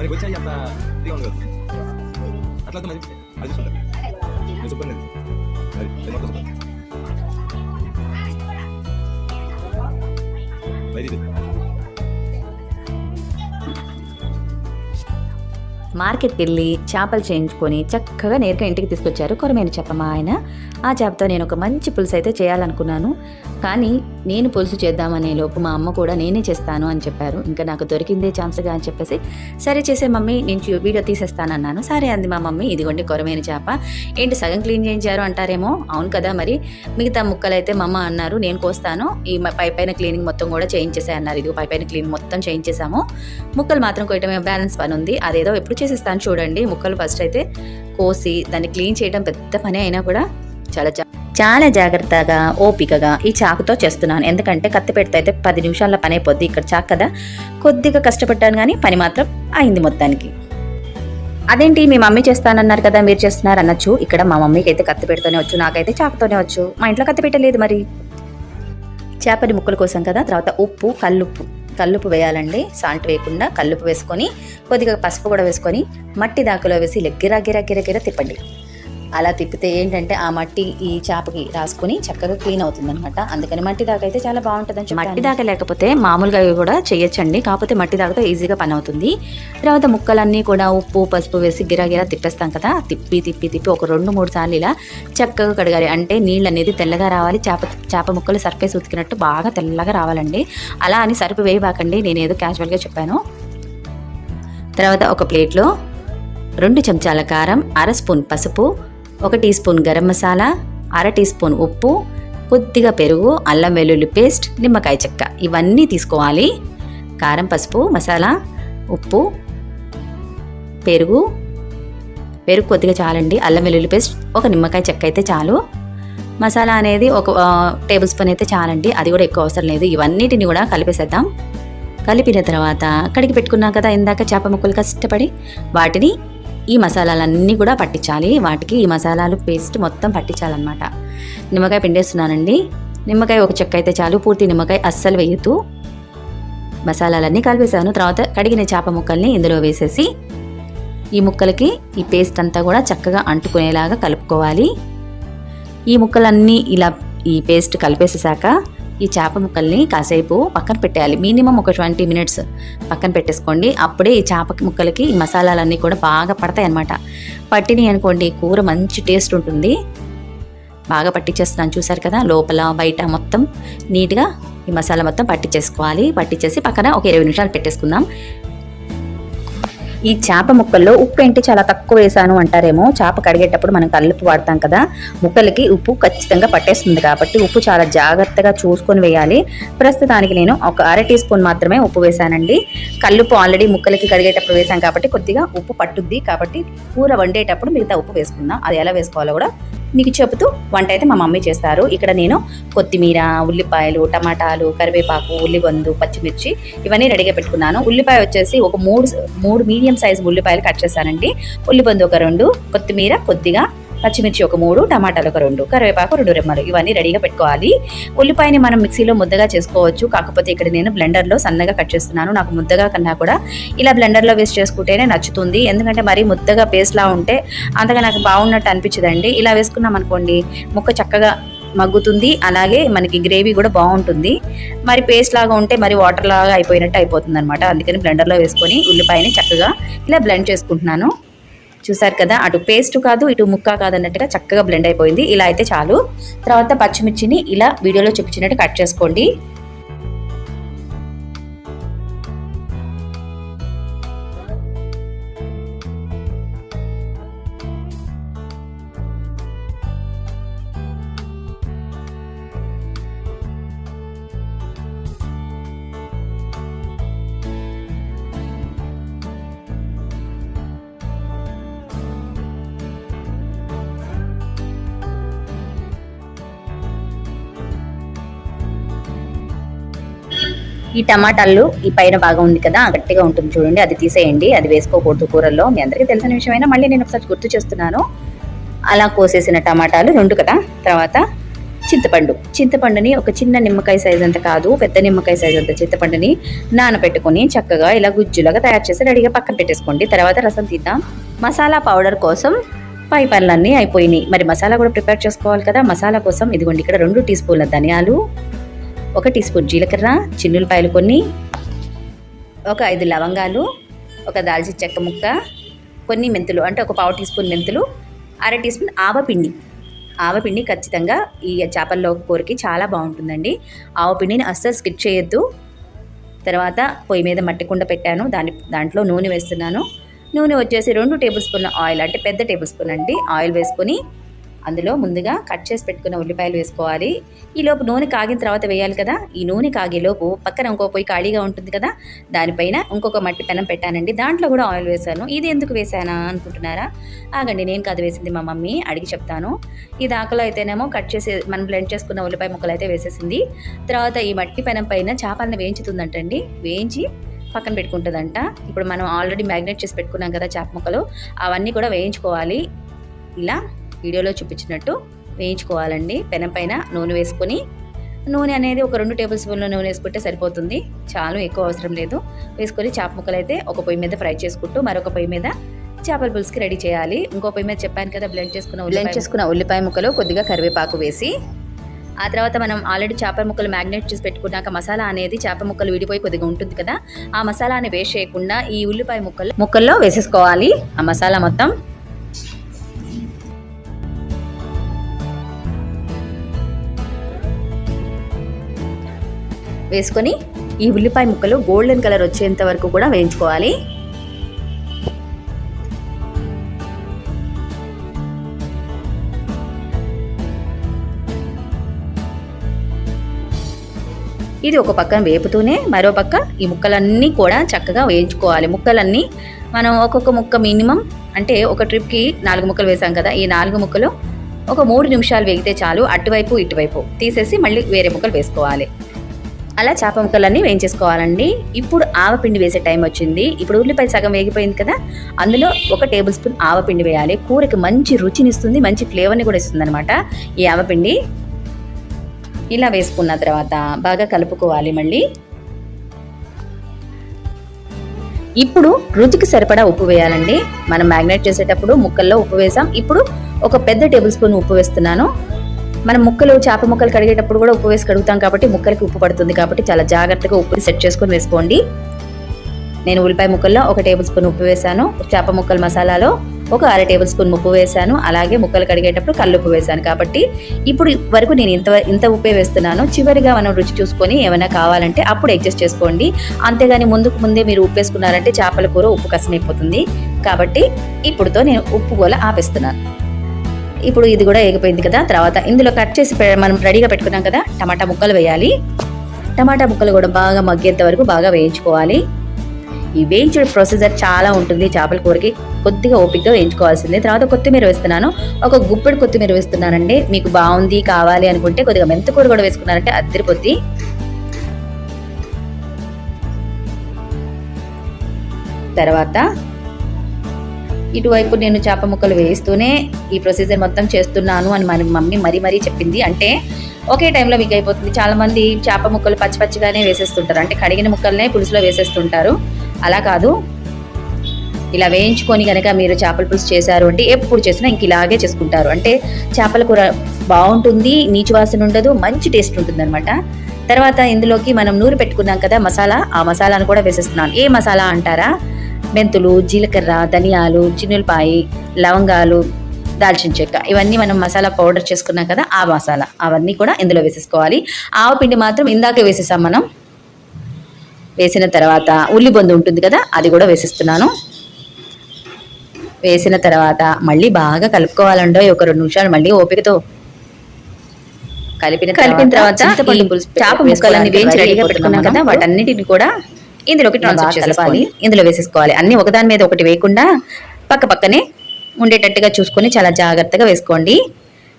మరి వచ్చాయి అంత ఫ్రీగా ఉంది కదా అట్లా మంచి అది చూసుకుంటారు నేను చెప్పండి లేదు అది ఇది మొత్తం సూపర్ మరి మార్కెట్కి వెళ్ళి చేపలు చేయించుకొని చక్కగా నేరుగా ఇంటికి తీసుకొచ్చారు. కొరమేను చెప్ప మా ఆయన. ఆ చేపతో నేను ఒక మంచి పులుసు అయితే చేయాలనుకున్నాను. కానీ నేను పులుసు చేద్దామనే లోపు మా అమ్మ కూడా నేనే చేస్తాను అని చెప్పారు. ఇంకా నాకు దొరికిందే ఛాన్స్గా అని చెప్పేసి సరే చేసే మమ్మీ నేను వీడియో తీసేస్తానన్నాను సరే అంది మా మమ్మీ. ఇదిగోండి కొరమైన చేప. ఏంటి సగం క్లీన్ చేయించారు అంటారేమో? అవును కదా మరి. మిగతా ముక్కలు అయితే మా అమ్మ అన్నారు. నేను కోస్తాను. ఈ పై పైన క్లీనింగ్ మొత్తం కూడా చేయించేసే అన్నారు. ఇది పై పైన క్లీన్ మొత్తం చేయించేసాము ముక్కలు మాత్రం కొయ్యటమే బ్యాలెన్స్ పని ఉంది. అదేదో ఎప్పుడు చేసేస్తాను చూడండి. ముక్కలు ఫస్ట్ అయితే కోసి దాన్ని క్లీన్ చేయడం పెద్ద పని అయినా కూడా చాలా జా- చాలా జాగ్రత్తగా ఓపికగా ఈ చాకుతో చేస్తున్నాను. ఎందుకంటే కత్తి పెడితే అయితే పది నిమిషాల్లో పని అయిపోద్ది ఇక్కడ చాకు కదా. కొద్దిగా కష్టపడ్డాను కానీ పని మాత్రం అయింది మొత్తానికి. అదేంటి మీ మమ్మీ చేస్తానన్నారు కదా మీరు చేస్తున్నారు అనొచ్చు. ఇక్కడ మా మమ్మీకి అయితే కత్తి పెడుతూనే వచ్చు నాకైతే చాకుతోనే వచ్చు. మా ఇంట్లో కత్తి పెట్టలేదు మరి. చేపని ముక్కల కోసం కదా తర్వాత ఉప్పు కల్లుప్పు. కల్లుప్పు వేయాలండి. సాల్ట్ వేయకుండా కల్లుప్పు వేసుకొని కొద్దిగా పసుపు కూడా వేసుకొని మట్టి దాకలో వేసి ఇలా గిరా గిరా గిరా గిరా తిప్పండి. అలా తిప్పితే ఏంటంటే ఆ మట్టి ఈ చేపకి రాసుకొని చక్కగా క్లీన్ అవుతుంది అనమాట అందుకని మట్టి దాకా అయితే చాలా బాగుంటుంది మట్టి దాకా లేకపోతే మామూలుగా అవి కూడా చేయొచ్చండి కాకపోతే మట్టి దాకాతో ఈజీగా పని అవుతుంది తర్వాత ముక్కలన్నీ కూడా ఉప్పు పసుపు వేసి గిరా గిరా తిప్పేస్తాం కదా తిప్పి తిప్పి తిప్పి ఒక రెండు మూడు సార్లు ఇలా చక్కగా కడగాలి. అంటే నీళ్ళు అనేది తెల్లగా రావాలి. చేప చేప ముక్కలు సర్ఫేస్ ఉతికినట్టు బాగా తెల్లగా రావాలండి. అలా అని సరుపు వేయబాకండి. నేను ఏదో క్యాజువల్గా చెప్పాను. తర్వాత ఒక ప్లేట్లో రెండు చెంచాల కారం అర స్పూన్ పసుపు ఒక టీ స్పూన్ గరం మసాలా అర టీ స్పూన్ ఉప్పు కొద్దిగా పెరుగు అల్లం వెల్లుల్లి పేస్ట్ నిమ్మకాయ చెక్క. ఇవన్నీ తీసుకోవాలి. కారం పసుపు మసాలా ఉప్పు పెరుగు. పెరుగు కొద్దిగా చాలండి. అల్లం వెల్లుల్లి పేస్ట్ ఒక నిమ్మకాయ చెక్క అయితే చాలు. మసాలా అనేది ఒక టేబుల్ స్పూన్ అయితే చాలండి. అది కూడా ఎక్కువ అవసరం లేదు. ఇవన్నిటిని కూడా కలిపేసేద్దాం. కలిపిన తర్వాత కడిగి పెట్టుకున్నాం కదా ఇందాక చేప ముక్కలు కష్టపడి. వాటిని ఈ మసాలాలన్నీ కూడా పట్టించాలి. వాటికి ఈ మసాలాలు పేస్ట్ మొత్తం పట్టించాలన్నమాట. నిమ్మకాయ పిండేస్తున్నానండి. నిమ్మకాయ ఒక చెక్క అయితే చాలు. పూర్తి నిమ్మకాయ అస్సలు వేయద్దు. మసాలాలన్నీ కలిపేసాను తర్వాత కడిగిన చేప ముక్కల్ని ఇందులో వేసేసి ఈ ముక్కలకి ఈ పేస్ట్ అంతా కూడా చక్కగా అంటుకునేలాగా కలుపుకోవాలి. ఈ ముక్కలన్నీ ఇలా ఈ పేస్ట్ కలిపేసేసాక ఈ చేప ముక్కల్ని కాసేపు పక్కన పెట్టేయాలి. మినిమం ఒక ట్వంటీ మినిట్స్ పక్కన పెట్టేసుకోండి. అప్పుడే ఈ చేప ముక్కలకి ఈ మసాలాలన్నీ కూడా బాగా పడతాయి అన్నమాట. పట్టినాయి అనుకోండి కూర మంచి టేస్ట్ ఉంటుంది. బాగా పట్టించేస్తున్నాను చూసారు కదా లోపల బయట మొత్తం నీట్గా ఈ మసాలా మొత్తం పట్టించేసుకోవాలి. పట్టించేసి పక్కన ఒక ఇరవై నిమిషాలు పెట్టేసుకుందాం. ఈ చేప ముక్కల్లో ఉప్పు ఏంటి చాలా తక్కువ వేసాను అంటారేమో. చేప కడిగేటప్పుడు మనం కల్లుపు వాడతాం కదా. ముక్కలకి ఉప్పు ఖచ్చితంగా పట్టేస్తుంది కాబట్టి ఉప్పు చాలా జాగ్రత్తగా చూసుకొని వేయాలి. ప్రస్తుతానికి నేను ఒక అర టీ స్పూన్ మాత్రమే ఉప్పు వేసానండి కల్లుపు ఆల్రెడీ ముక్కలకి కడిగేటప్పుడు వేసాం కాబట్టి కొద్దిగా ఉప్పు పట్టుద్ది కాబట్టి కూర వండేటప్పుడు మిగతా ఉప్పు వేసుకుందాం. అది ఎలా వేసుకోవాలో కూడా మీకు చెబుతూ వంట అయితే మా మమ్మీ చేస్తారు. ఇక్కడ నేను కొత్తిమీర ఉల్లిపాయలు టమాటాలు కరివేపాకు ఉల్లిబందు పచ్చిమిర్చి ఇవన్నీ రెడీగా పెట్టుకున్నాను. ఉల్లిపాయ వచ్చేసి ఒక మూడు మూడు మీడియం సైజ్ ఉల్లిపాయలు కట్ చేశానండి. ఉల్లిబందు ఒక రెండు కొత్తిమీర కొద్దిగా పచ్చిమిర్చి ఒక మూడు టమాటాలు ఒక రెండు కరివేపాకు రెండు రెమ్మలు. ఇవన్నీ రెడీగా పెట్టుకోవాలి. ఉల్లిపాయని మనం మిక్సీలో ముద్దగా చేసుకోవచ్చు. కాకపోతే ఇక్కడ నేను బ్లెండర్లో సన్నగా కట్ చేస్తున్నాను. నాకు ముద్దగా కన్నా కూడా ఇలా బ్లెండర్లో వేస్ట్ చేసుకుంటేనే నచ్చుతుంది. ఎందుకంటే మరీ ముద్దగా పేస్ట్లా ఉంటే అంతగా నాకు బాగున్నట్టు అనిపించదండి. ఇలా వేసుకున్నాం అనుకోండి ముక్క చక్కగా మగ్గుతుంది. అలాగే మనకి గ్రేవీ కూడా బాగుంటుంది. మరి పేస్ట్ లాగా ఉంటే మరి వాటర్ లాగా అయిపోయినట్టు అయిపోతుంది అనమాట అందుకని బ్లెండర్లో వేసుకొని ఉల్లిపాయని చక్కగా ఇలా బ్లెండ్ చేసుకుంటున్నాను. చూసారు కదా అటు పేస్ట్ కాదు ఇటు ముక్క కాదు అన్నట్టుగా చక్కగా బ్లెండ్ అయిపోయింది. ఇలా అయితే చాలు. తర్వాత పచ్చిమిర్చిని ఇలా వీడియోలో చూపించినట్టు కట్ చేసుకోండి. ఈ టమాటాలు ఈ పైన బాగా ఉంది కదా గట్టిగా ఉంటుంది చూడండి అది తీసేయండి అది వేసుకోకూడదు కూరల్లో. మీ అందరికీ తెలిసిన విషయమైనా మళ్ళీ నేను ఒకసారి గుర్తు చేస్తున్నాను. అలా కోసేసిన టమాటాలు రెండు కదా తర్వాత చింతపండు. చింతపండుని ఒక చిన్న నిమ్మకాయ సైజ్ అంత కాదు పెద్ద నిమ్మకాయ సైజ్ అంత చింతపండుని నానబెట్టుకొని చక్కగా ఇలా గుజ్జులాగా తయారు చేసి రెడీగా పక్కన పెట్టేసుకోండి. తర్వాత రసం తీద్దాం. మసాలా పౌడర్ కోసం పై పనులన్నీ అయిపోయినాయి. మరి మసాలా కూడా ప్రిపేర్ చేసుకోవాలి కదా మసాలా కోసం ఇదిగోండి ఇక్కడ రెండు టీ స్పూన్ల ధనియాలు ఒక టీ స్పూన్ జీలకర్ర చిన్నులపాయలు కొన్ని ఒక ఐదు లవంగాలు ఒక దాల్చిన చెక్క ముక్క కొన్ని మెంతులు అంటే ఒక పావు టీ స్పూన్ మెంతులు అర టీ స్పూన్ ఆవపిండి ఆవపిండి ఖచ్చితంగా ఈ చేపల్లో కూరకి చాలా బాగుంటుందండి. ఆవపిండిని అస్సలు స్కిప్ చేయొద్దు. తర్వాత పొయ్యి మీద మట్టి కుండ పెట్టాను. దాని దాంట్లో నూనె వేస్తున్నాను. నూనె వచ్చేసి రెండు టేబుల్ స్పూన్ ఆయిల్ అంటే పెద్ద టేబుల్ స్పూన్ అండి. ఆయిల్ వేసుకొని అందులో ముందుగా కట్ చేసి పెట్టుకున్న ఉల్లిపాయలు వేసుకోవాలి. ఈ లోపు నూనె కాగిన తర్వాత వేయాలి కదా. ఈ నూనె కాగేలోపు పక్కన ఇంకో పొయ్యి ఖాళీగా ఉంటుంది కదా. దానిపైన ఇంకొక మట్టి పెనం పెట్టానండి. దాంట్లో కూడా ఆయిల్ వేశాను. ఇది ఎందుకు వేశానా అనుకుంటున్నారా? ఆగండి నేను కాదు వేసింది మా మమ్మీ. అడిగి చెప్తాను. ఈ దాకలో అయితేనేమో కట్ చేసి మనం బ్లెండ్ చేసుకున్న ఉల్లిపాయ ముక్కలు అయితే వేసేసింది. తర్వాత ఈ మట్టి పెనం పైన చేపలను వేయించుతుందంటండి. వేయించి పక్కన పెట్టుకుంటుందంట. ఇప్పుడు మనం ఆల్రెడీ మ్యాగ్నేట్ చేసి పెట్టుకున్నాం కదా చేప ముక్కలు. అవన్నీ కూడా వేయించుకోవాలి. ఇలా వీడియోలో చూపించినట్టు వేయించుకోవాలండి. పెనం పైన నూనె వేసుకొని నూనె అనేది ఒక రెండు టేబుల్ స్పూన్ల నూనె వేసుకుంటే సరిపోతుంది. చాలు ఎక్కువ అవసరం లేదు. వేసుకొని చేప ముక్కలు అయితే ఒక పొయ్యి మీద ఫ్రై చేసుకుంటూ మరొక పొయ్యి మీద చేపల పులుసుకి రెడీ చేయాలి. ఇంకో పొయ్యి మీద చెప్పాను కదా బ్లెండ్ చేసుకున్న బ్లెండ్ చేసుకున్న ఉల్లిపాయ ముక్కలు కొద్దిగా కరివేపాకు వేసి ఆ తర్వాత మనం ఆల్రెడీ చేపల ముక్కలు మ్యాగ్నేట్ చేసి పెట్టుకున్నాక మసాలా అనేది చేప ముక్కలు విడిపోయి కొద్దిగా ఉంటుంది కదా ఆ మసాలాని వేస్ట్ చేయకుండా ఈ ఉల్లిపాయ ముక్కలు ముక్కల్లో వేసేసుకోవాలి. ఆ మసాలా మొత్తం వేసుకొని ఈ ఉల్లిపాయ ముక్కలు గోల్డెన్ కలర్ వచ్చేంత వరకు కూడా వేయించుకోవాలి. ఇది ఒక పక్కన వేపుతూనే మరో పక్క ఈ ముక్కలన్నీ కూడా చక్కగా వేయించుకోవాలి. ముక్కలన్నీ మనం ఒక్కొక్క ముక్క మినిమం అంటే ఒక ట్రిప్కి నాలుగు ముక్కలు వేసాం కదా ఈ నాలుగు ముక్కలు ఒక మూడు నిమిషాలు వేగితే చాలు. అటువైపు ఇటువైపు తీసేసి మళ్ళీ వేరే ముక్కలు వేసుకోవాలి. అలా చేప ముక్కలన్నీ వేయించేసుకోవాలండి. ఇప్పుడు ఆవపిండి వేసే టైం వచ్చింది. ఇప్పుడు ఉల్లిపాయ సగం వేగిపోయింది కదా అందులో ఒక టేబుల్ స్పూన్ ఆవపిండి వేయాలి. కూరకి మంచి రుచినిస్తుంది మంచి ఫ్లేవర్ని కూడా ఇస్తుంది అనమాట ఈ ఆవపిండి ఇలా వేసుకున్న తర్వాత బాగా కలుపుకోవాలి మళ్ళీ. ఇప్పుడు రుచికి సరిపడా ఉప్పు వేయాలండి. మనం మ్యాగ్నేట్ చేసేటప్పుడు ముక్కల్లో ఉప్పు వేసాం. ఇప్పుడు ఒక పెద్ద టేబుల్ స్పూన్ ఉప్పు వేస్తున్నాను. మనం ముక్కలు చేప ముక్కలు కడిగేటప్పుడు కూడా ఉప్పు వేసి కడుగుతాం కాబట్టి ముక్కలకి ఉప్పు పడుతుంది కాబట్టి చాలా జాగ్రత్తగా ఉప్పు సెట్ చేసుకొని వేసుకోండి. నేను ఉల్లిపాయ ముక్కల్లో ఒక టేబుల్ స్పూన్ ఉప్పు వేశాను. చేప ముక్కల మసాలాలో ఒక అర టేబుల్ స్పూన్ ఉప్పు వేశాను. అలాగే ముక్కలు కడిగేటప్పుడు కల్లుప్పు వేశాను కాబట్టి ఇప్పుడు వరకు నేను ఇంత ఇంత ఉప్పే వేస్తున్నాను. చివరిగా మనం రుచి చూసుకొని ఏమైనా కావాలంటే అప్పుడు అడ్జస్ట్ చేసుకోండి. అంతేగాని ముందుకు ముందే మీరు ఉప్పు వేసుకున్నారంటే చేపల కూర ఉప్పు కసమైపోతుంది కాబట్టి ఇప్పుడుతో నేను ఉప్పు గోల ఆపేస్తున్నాను. ఇప్పుడు ఇది కూడా ఏగిపోయింది కదా. తర్వాత ఇందులో కట్ చేసి పె- మనం రెడీగా పెట్టుకున్నాం కదా. టమాటా ముక్కలు వేయాలి. టమాటా ముక్కలు కూడా బాగా మగ్గేంత వరకు బాగా వేయించుకోవాలి. ఈ వేయించే ప్రొసీజర్ చాలా ఉంటుంది. చేపల కూరకి కొద్దిగా ఓపికగా వేయించుకోవాల్సింది. తర్వాత కొత్తిమీర వేస్తున్నాను. ఒక గుప్పెడు కొత్తిమీర వేస్తున్నానండి. మీకు బాగుంది కావాలి అనుకుంటే కొద్దిగా మెంతకూర కూడా వేసుకున్నారంటే అద్దరిపోద్ది. తర్వాత ఇటువైపు నేను చేప ముక్కలు వేస్తూనే ఈ ప్రొసీజర్ మొత్తం చేస్తున్నాను అని మన మమ్మీ మరీ మరీ చెప్పింది. అంటే ఒకే టైంలో మీకు అయిపోతుంది. చాలామంది చేప ముక్కలు పచ్చి పచ్చిగానే వేసేస్తుంటారు. అంటే కడిగిన ముక్కలనే పులుసులో వేసేస్తుంటారు. అలా కాదు. ఇలా వేయించుకొని కనుక మీరు చేపల పులుసు చేశారు అంటే ఎప్పుడు చేసినా ఇంక ఇలాగే చేసుకుంటారు. అంటే చేపల కూర బాగుంటుంది నీచు వాసన ఉండదు మంచి టేస్ట్ ఉంటుంది అనమాట తర్వాత ఇందులోకి మనం నూరు పెట్టుకున్నాం కదా మసాలా. ఆ మసాలాను కూడా వేసేస్తున్నాను. ఏ మసాలా అంటారా? మెంతులు జీలకర్ర ధనియాలు చిన్నులపాయి లవంగాలు దాల్చిన చెక్క. ఇవన్నీ మనం మసాలా పౌడర్ చేసుకున్నాం కదా ఆ మసాలా. అవన్నీ కూడా ఇందులో వేసేసుకోవాలి. ఆవు పిండి మాత్రం ఇందాకే వేసేసాం మనం. వేసిన తర్వాత ఉల్లి బొందు ఉంటుంది కదా అది కూడా వేసేస్తున్నాను. వేసిన తర్వాత మళ్ళీ బాగా కలుపుకోవాలండో ఒక రెండు నిమిషాలు మళ్ళీ ఓపికతో. కలిపిన కలిపిన తర్వాత చేప ముక్కలన్నీ వేయించి రెడీగా పెట్టుకున్నాం కదా వాటన్నిటిని కూడా ఇందులోకి ట్రాన్స్ఫర్ చేసుకోవాలి ఇందులో వేసేసుకోవాలి. అన్ని ఒకదాని మీద ఒకటి వేయకుండా పక్క పక్కనే ఉండేటట్టుగా చూసుకొని చాలా జాగ్రత్తగా వేసుకోండి.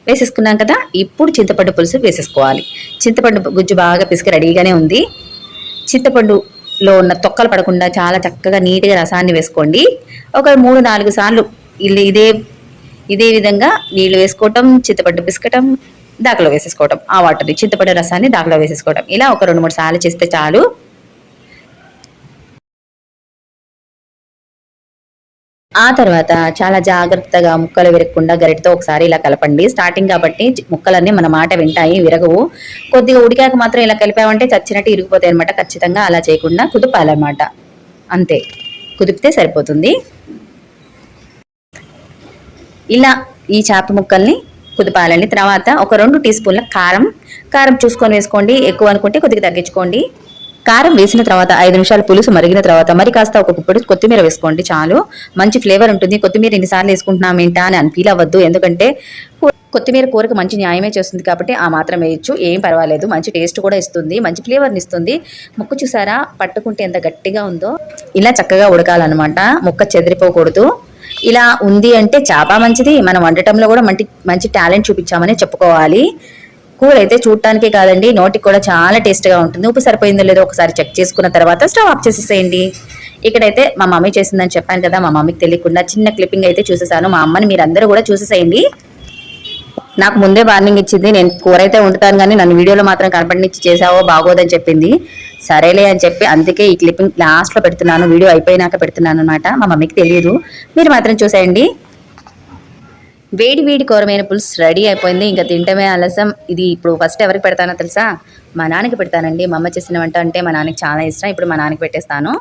వేసేసుకున్నాం కదా ఇప్పుడు చింతపండు పులుసు వేసేసుకోవాలి. చింతపండు గుజ్జు బాగా పిసికి రెడీగానే ఉంది. చింతపండులో ఉన్న తొక్కలు పడకుండా చాలా చక్కగా నీట్గా రసాన్ని వేసుకోండి. ఒక మూడు నాలుగు సార్లు ఇల్లు ఇదే ఇదే విధంగా నీళ్ళు వేసుకోవటం చింతపండు పిసకటం దాకలో వేసేసుకోవడం ఆ వాటర్ని చింతపండు రసాన్ని దాకలో వేసేసుకోవడం ఇలా ఒక రెండు మూడు సార్లు చేస్తే చాలు. ఆ తర్వాత చాలా జాగ్రత్తగా ముక్కలు విరగకుండా గరిటతో ఒకసారి ఇలా కలపండి. స్టార్టింగ్ కాబట్టి ముక్కలన్నీ మన మాట వింటాయి విరగవు. కొద్దిగా ఉడికాక మాత్రం ఇలా కలిపామంటే చచ్చినట్టు ఇరిగిపోతాయి అనమాట ఖచ్చితంగా అలా చేయకుండా కుదుపాలన్నమాట. అంతే. కుదిపితే సరిపోతుంది. ఇలా ఈ చేప ముక్కల్ని కుదిపాలండి. తర్వాత ఒక రెండు టీ స్పూన్ల కారం. కారం చూసుకొని వేసుకోండి. ఎక్కువ అనుకుంటే కొద్దిగా తగ్గించుకోండి. కారం వేసిన తర్వాత ఐదు నిమిషాలు పులుసు మరిగిన తర్వాత మరి కాస్త ఒక కుప్పటి కొత్తిమీర వేసుకోండి చాలు. మంచి ఫ్లేవర్ ఉంటుంది. కొత్తిమీర ఎన్నిసార్లు వేసుకుంటున్నాం ఏంటా అని అని ఫీల్ అవ్వద్దు. ఎందుకంటే కొత్తిమీర కూరకు మంచి న్యాయమే చేస్తుంది కాబట్టి ఆ మాత్రం వేయచ్చు. ఏం పర్వాలేదు. మంచి టేస్ట్ కూడా ఇస్తుంది. మంచి ఫ్లేవర్ని ఇస్తుంది. ముక్క చూసారా? పట్టుకుంటే ఎంత గట్టిగా ఉందో. ఇలా చక్కగా ఉడకాలన్నమాట. ముక్క చెదిరిపోకూడదు. ఇలా ఉంది అంటే చేప మంచిది. మనం వండటంలో కూడా మంచి మంచి టాలెంట్ చూపించామని చెప్పుకోవాలి. కూర అయితే చూడటానికే కాదండి నోటికి కూడా చాలా టేస్ట్గా ఉంటుంది. ఉప్పు సరిపోయిందో లేదో ఒకసారి చెక్ చేసుకున్న తర్వాత స్టవ్ ఆఫ్ చేసేసేయండి. ఇక్కడైతే మా మమ్మీ చేసిందని చెప్పాను కదా మా మమ్మీకి తెలియకుండా చిన్న క్లిప్పింగ్ అయితే చూసేసాను. మా అమ్మని మీరందరూ కూడా చూసేసేయండి. నాకు ముందే వార్నింగ్ ఇచ్చింది నేను కూర అయితే వండుతాను కానీ నన్ను వీడియోలో మాత్రం కనపడినిచ్చి చేసావో బాగోదని చెప్పింది. సరేలే అని చెప్పి అందుకే ఈ క్లిప్పింగ్ లాస్ట్లో పెడుతున్నాను వీడియో అయిపోయినాక పెడుతున్నాను అనమాట మా మమ్మీకి తెలియదు మీరు మాత్రం చూసేయండి. వేడి వేడి కూరమైన పులుసు రెడీ అయిపోయింది. ఇంకా తింటమే ఆలస్యం. ఇది ఇప్పుడు ఫస్ట్ ఎవరికి పెడతానో తెలుసా? మా నాన్నకి పెడతానండి. మా అమ్మ చేసిన వంట అంటే మా నాన్నకి చాలా ఇష్టం. ఇప్పుడు మా నాన్నకి పెట్టేస్తాను.